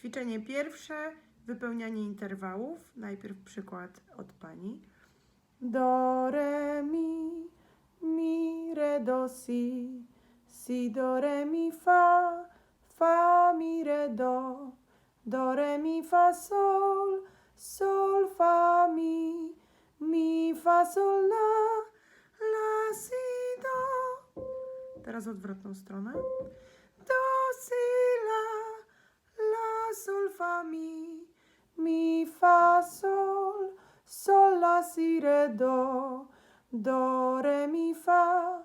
Ćwiczenie pierwsze, wypełnianie interwałów. Najpierw przykład od pani. Do, re, mi, mi, re, do, si, si, do, re, mi, fa, fa, mi, re, do, do, re, mi, fa, sol, sol, fa, mi, mi, fa, sol, la, la, si, do. Teraz odwrotną stronę. Do, si, sol, fa, mi, mi, fa, sol, sol, la, si, re, do, do, re, mi, fa,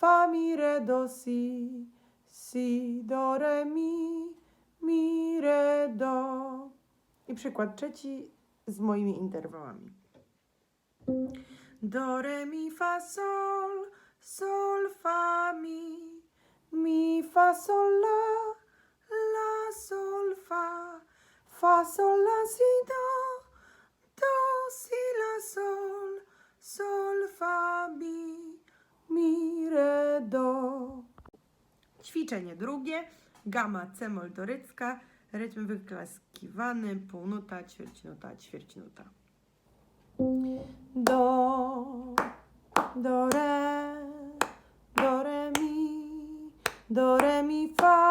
fa, mi, re, do, si, si, do, re, mi, mi, re, do. I przykład trzeci z moimi interwałami. Do, re, mi, fa, sol, sol, fa, mi, mi, fa, sol, la, fa, sol, la, si, do, do, si, la, sol, sol, fa, mi, mi, re, do. Ćwiczenie drugie, gama C-moll dorycka, rytm wyklaskiwany, półnuta, ćwierćnuta, ćwierćnuta. Do, do, re, do, re, mi, do, re, mi, fa,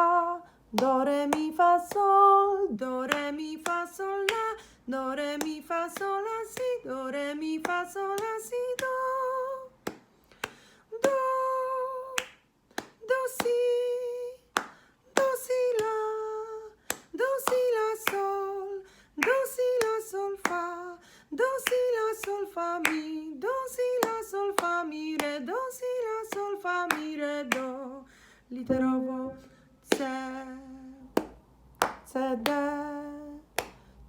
do, re, mi, fa, sol, do, re, mi, fa, sol, la, do, re, mi, fa, sol, la, si, do, re, mi, fa, sol, la, si, do. Do, do, si, do, si, la, do, si, la, sol, do, si, la, sol, fa, do, si, la, sol, fa, mi, do, si, la, sol, fa, mi, re, do, si, la, sol, fa, mi, re, do. Literowo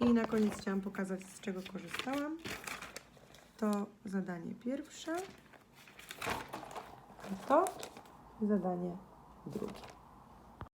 I na koniec chciałam pokazać, z czego korzystałam. To zadanie pierwsze. To zadanie drugie.